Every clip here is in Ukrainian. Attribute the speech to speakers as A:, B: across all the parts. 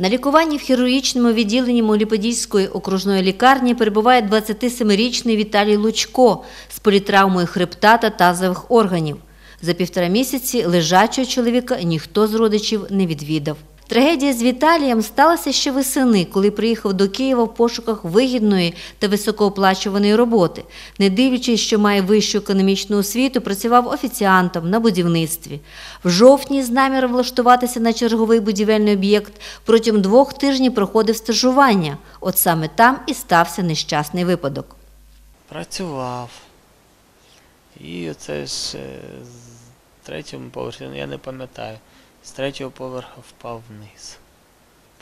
A: На лікуванні в хірургічному відділенні Могилі-Подільської окружної лікарні перебуває 27-річний Віталій Лучко з політравмою хребта та тазових органів. За півтора місяці лежачого чоловіка ніхто з родичів не відвідав. Трагедія з Віталієм сталася ще весени, коли приїхав до Києва в пошуках вигідної та високооплачуваної роботи. Не дивлячись, що має вищу економічну освіту, працював офіціантом на будівництві. В жовтні з наміром влаштуватися на черговий будівельний об'єкт протягом двох тижнів проходив стажування. От саме там і стався нещасний випадок.
B: Працював. І оце ж е, з третього поверху, я не пам'ятаю, з третього поверха впав вниз.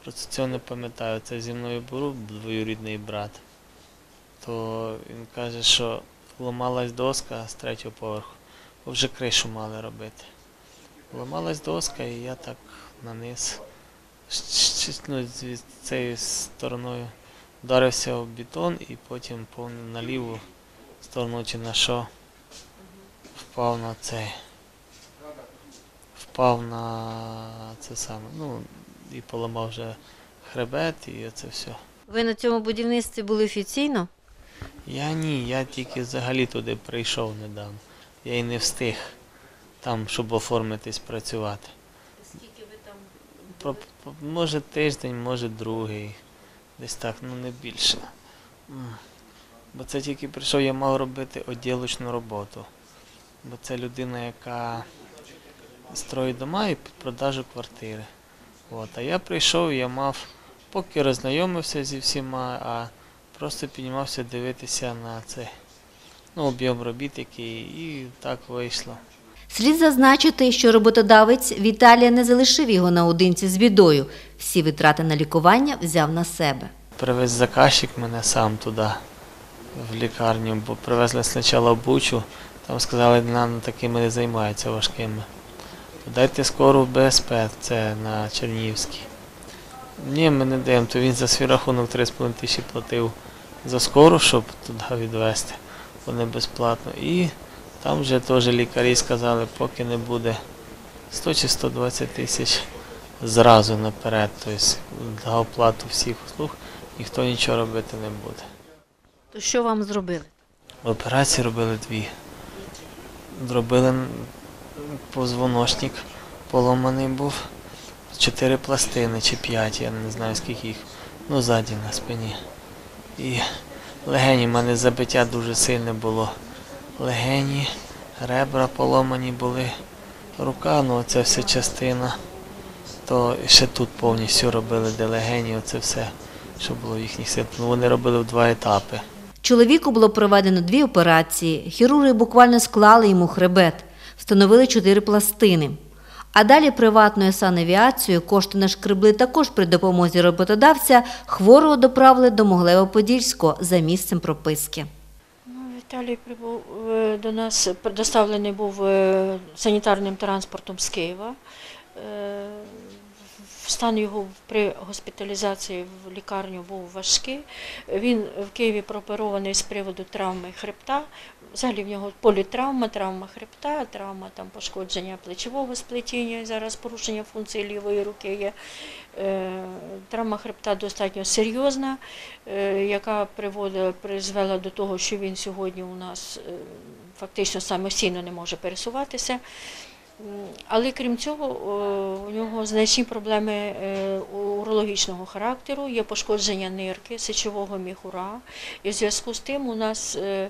B: Просто цього не пам'ятаю. Це зі мною був двоюрідний брат. То він каже, що ламалась доска з третього поверху, бо вже кришу мали робити. Ламалась доска, і я так наниз, ну, з цією стороною вдарився в бетон і потім повністю на ліву сторону чи на що впав на цей. Впав на це саме. Ну, і поламав вже хребет і оце все.
A: Ви на цьому будівництві були офіційно?
B: Я ні, я тільки взагалі туди прийшов недавно. Я і не встиг там, щоб оформитись працювати.
A: Скільки ви там
B: про- Може тиждень, може другий. Десь так, ну не більше. Бо це тільки прийшов, я мав робити оділочну роботу. Бо це людина, яка строїть дома і під продажу квартири. От. А я прийшов, я мав, поки роззнайомився зі всіма, а просто піднімався дивитися на цей ну, об'єм робіт, який, і так вийшло.
A: Слід зазначити, що роботодавець Віталія не залишив його наодинці з бідою. Всі витрати на лікування взяв на себе.
B: Привез заказчик мене сам туди, в лікарню, бо привезли спочатку Бучу, там сказали, нам такими не займаються важкими. Дайте скору в БСП, це на Чернігівській. Ні, ми не даємо, то він за свій рахунок 3,5 тисячі платив за скору, щоб туди відвезти. Вони безплатно. І там вже теж лікарі сказали, поки не буде 100 чи 120 тисяч зразу наперед, тобто за оплату всіх услуг ніхто нічого робити не буде.
A: То що вам зробили?
B: Операції робили дві. Зробили позвоночник, поломаний був. Чотири пластини чи п'ять, я не знаю скільки їх. Ну, ззаді на спині. І легені, в мене забиття дуже сильне було. Легені, ребра поломані були, рука, ну це все частина. То ще тут повністю робили, де легені, оце все, що було в їхніх сил. Ну, вони робили в два етапи.
A: Чоловіку було проведено дві операції. Хірурги буквально склали йому хребет, встановили чотири пластини. А далі приватною санавіацією кошти нашкребли також при допомозі роботодавця хворого доправили до Моглево-Подільського за місцем прописки.
C: Ну, Віталій прибув е, до нас, доставлений був е, санітарним транспортом з Києва. Стан його при госпіталізації в лікарню був важкий. Він в Києві прооперований з приводу травми хребта. Взагалі в нього політравма, травма хребта, травма там, пошкодження плечового сплетіння, зараз порушення функції лівої руки є. Е, Травма хребта достатньо серйозна, е, яка призвела до того, що він сьогодні у нас е, фактично самостійно не може пересуватися. Але крім цього, у нього значні проблеми е, урологічного характеру, є пошкодження нирки, сечового міхура. І в зв'язку з тим у нас е,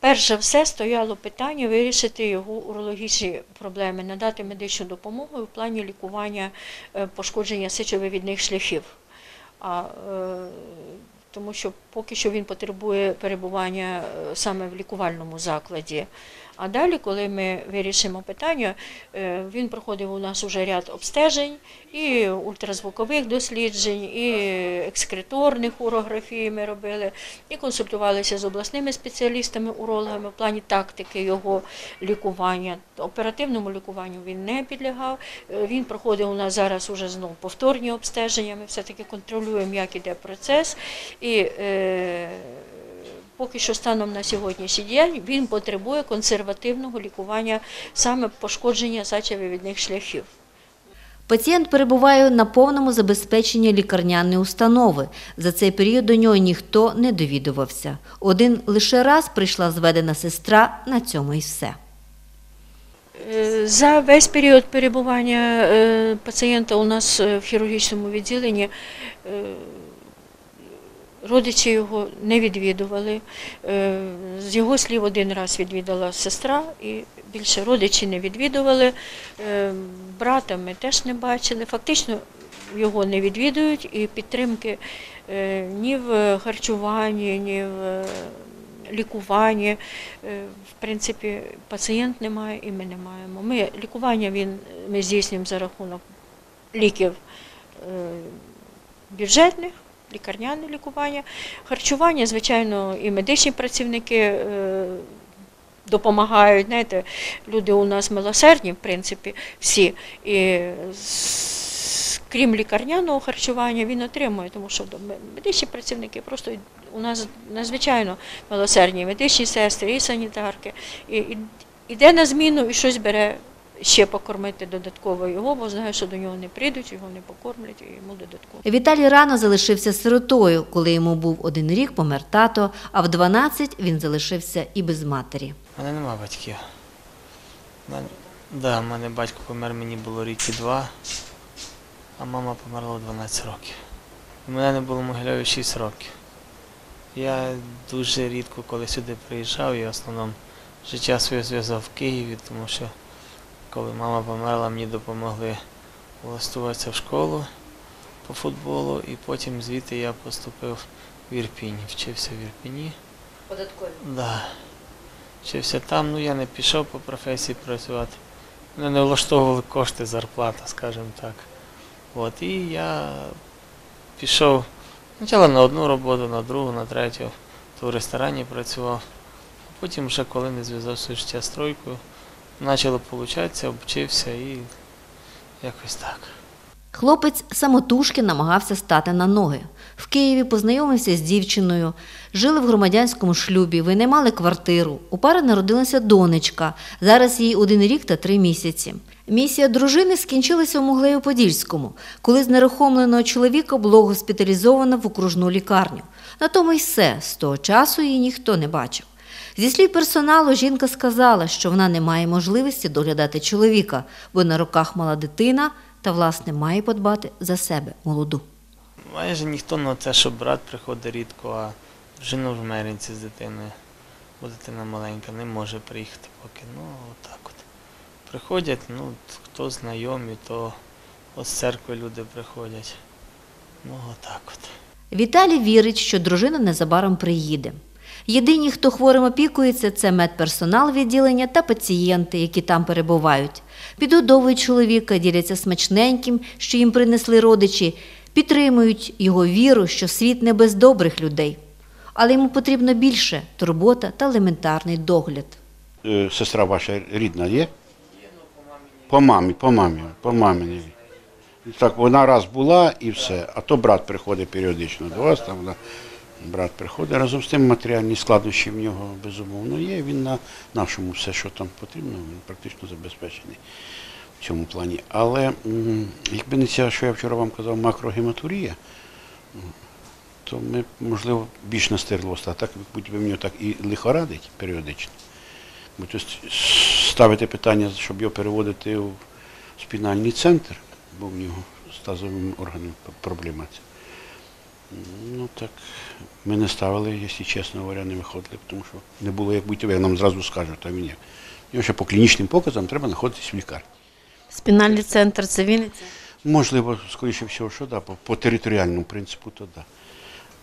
C: перш за все стояло питання вирішити його урологічні проблеми, надати медичну допомогу в плані лікування е, пошкодження сечовивідних шляхів. А, тому що поки що він потребує перебування е, саме в лікувальному закладі. А далі, коли ми вирішимо питання, е, він проходив у нас уже ряд обстежень, і ультразвукових досліджень, і екскреторних урографій ми робили, і консультувалися з обласними спеціалістами, урологами в плані тактики його лікування. Оперативному лікуванню він не підлягав. Е, Він проходив у нас зараз уже знову повторні обстеження. Ми все-таки контролюємо, як іде процес. І е, поки що станом на сьогоднішній день він потребує консервативного лікування саме пошкодження сечовивідних шляхів.
A: Пацієнт перебуває на повному забезпеченні лікарняної установи. За цей період до нього ніхто не довідувався. Один лише раз прийшла зведена сестра, на цьому і все.
C: Е, За весь період перебування е, пацієнта у нас е, в хірургічному відділенні родичі його не відвідували. Е, З його слів один раз відвідала сестра і більше родичі не відвідували. Е, Брата ми теж не бачили. Фактично його не відвідують і підтримки е, ні в харчуванні, ні в лікуванні. В принципі, пацієнт не має і ми не маємо. Ми лікування він, ми здійснюємо за рахунок ліків бюджетних, лікарняне лікування, харчування, звичайно, і медичні працівники е, допомагають. Знаєте, люди у нас милосердні, в принципі, всі. І крім лікарняного харчування, він отримує, тому що медичні працівники просто у нас надзвичайно милосердні медичні сестри і санітарки. І, і, іде на зміну і щось бере ще покормити додатково його, бо знає, що до нього не прийдуть, його не покормлять, і йому додатково.
A: Віталій рано залишився сиротою. Коли йому був один рік, помер тато, а в 12 він залишився і без матері.
B: У мене нема батьків. У мене, да, в мене батько помер, мені було рік і два, а мама померла 12 років. У мене не було Могильові 6 років. Я дуже рідко коли сюди приїжджав і в основному життя своє зв'язав в Києві, тому що коли мама померла, мені допомогли влаштуватися в школу по футболу, і потім звідти я поступив в Ірпінь, вчився в Ірпіні.
A: Податкові.
B: Да. Вчився там, ну я не пішов по професії працювати. Мене не влаштовували кошти, зарплата, скажімо так. От, і я пішов спочатку на одну роботу, на другу, на третю, то в ресторані працював. Потім вже коли не зв'язався життя з тройкою, почало получатися, обчився і якось так.
A: Хлопець самотужки намагався стати на ноги. В Києві познайомився з дівчиною, жили в громадянському шлюбі, винаймали квартиру. У пари народилася донечка. Зараз їй один рік та три місяці. Місія дружини скінчилася у Муглею-Подільському, коли знерухомленого чоловіка було госпіталізовано в окружну лікарню. На тому й все. З того часу її ніхто не бачив. Зі слів персоналу, жінка сказала, що вона не має можливості доглядати чоловіка, бо на руках мала дитина та, власне, має подбати за себе молоду.
B: Майже ніхто на те, що брат приходить рідко, а дружина в Меринці з дитиною, бо дитина маленька, не може приїхати поки. Ну, отак от. Приходять, ну, хто знайомі, то з церкви люди приходять. Ну, отак от.
A: Віталій вірить, що дружина незабаром приїде. Єдині, хто хворим опікується, це медперсонал відділення та пацієнти, які там перебувають. Підгодовують чоловіка, діляться смачненьким, що їм принесли родичі, підтримують його віру, що світ не без добрих людей. Але йому потрібно більше турбота та елементарний догляд.
D: Е, Сестра ваша рідна є? По мамі, по мамі, по мамі. Так, вона раз була і все. А то брат приходить періодично до вас, там вона, брат приходить. Разом з тим матеріальні складнощі в нього безумовно є. Він на нашому все, що там потрібно, він практично забезпечений в цьому плані. Але якби не ця, що я вчора вам казав, макрогематурія, то ми, можливо, більш настирливо стали. Так, будь-би в нього так і лихорадить періодично. Бо ставити питання, щоб його переводити в спінальний центр, бо в нього з тазовим органом проблема. Ну так, ми не ставили, якщо чесно говоря, не виходили, тому що не було як будь як нам зразу скажуть, а він як. Його ще по клінічним показам треба знаходитись в лікарні.
E: Спінальний центр це Вінниця.
D: Можливо, скоріше всього, що да, по, по територіальному принципу, то да.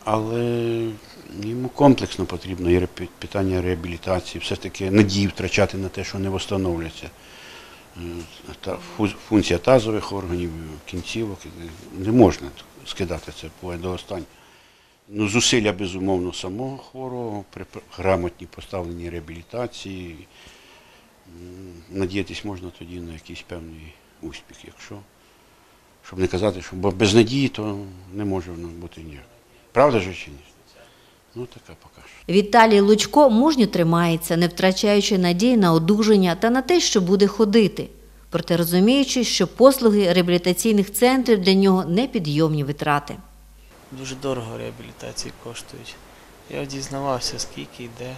D: Але йому комплексно потрібно і питання реабілітації, все ж таки надії втрачати на те, що не встановлюється. Е, Та функція тазових органів, кінцівок, е, не можна скидати це буває до останнього. Ну, зусилля, безумовно, самого хворого, при грамотній поставленій реабілітації. Надіятись можна тоді на якийсь певний успіх, якщо щоб не казати, що бо без надії то не може воно бути ніяк. Правда ж чи ні? Ну, така поки що.
A: Віталій Лучко мужньо тримається, не втрачаючи надії на одужання та на те, що буде ходити. Проте розуміючи, що послуги реабілітаційних центрів для нього непідйомні витрати.
B: Дуже дорого реабілітації коштують. Я дізнавався, скільки йде.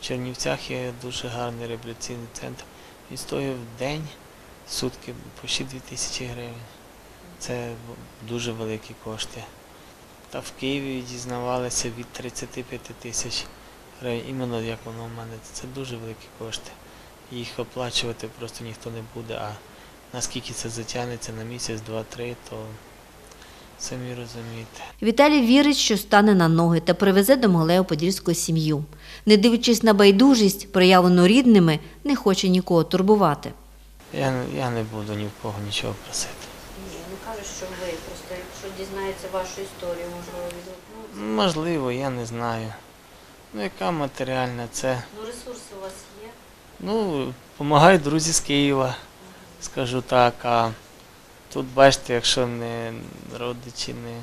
B: В Чернівцях є дуже гарний реабілітаційний центр. Він стоїть в день, сутки, почти 2 тисячі гривень. Це дуже великі кошти. Та в Києві дізнавалися від 35 тисяч гривень. Іменно як воно в мене. Це дуже великі кошти. Їх оплачувати просто ніхто не буде, а наскільки це затягнеться на місяць, два-три, то самі розумієте.
A: Віталій вірить, що стане на ноги та привезе до Могилево-Подільську сім'ю. Не дивлячись на байдужість, проявлену рідними, не хоче нікого турбувати.
B: Я, я не буду ні в кого нічого просити.
A: Ні, не кажуть, що ви просто якщо дізнається вашу історію, можливо, відгукнуться.
B: Можливо, я не знаю. Ну, яка матеріальна це.
A: Ну, ресурси у вас є.
B: Ну, допомагають друзі з Києва, скажу так. А тут бачите, якщо не родичі не,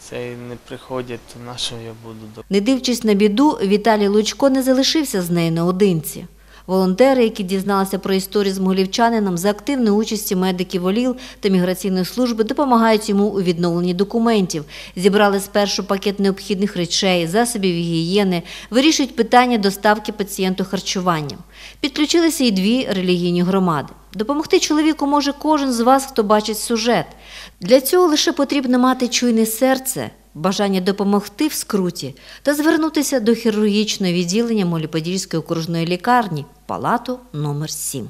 B: це не приходять, то на що я буду до.
A: Не дивлячись на біду, Віталій Лучко не залишився з нею наодинці. Волонтери, які дізналися про історію з могилівчанином за активної участі медиків ОЛІЛ та міграційної служби, допомагають йому у відновленні документів. Зібрали спершу пакет необхідних речей, засобів гігієни, вирішують питання доставки пацієнту харчуванням. Підключилися і дві релігійні громади. Допомогти чоловіку може кожен з вас, хто бачить сюжет. Для цього лише потрібно мати чуйне серце, бажання допомогти в скруті та звернутися до хірургічного відділення Моліподільської окружної лікарні, палату номер 7.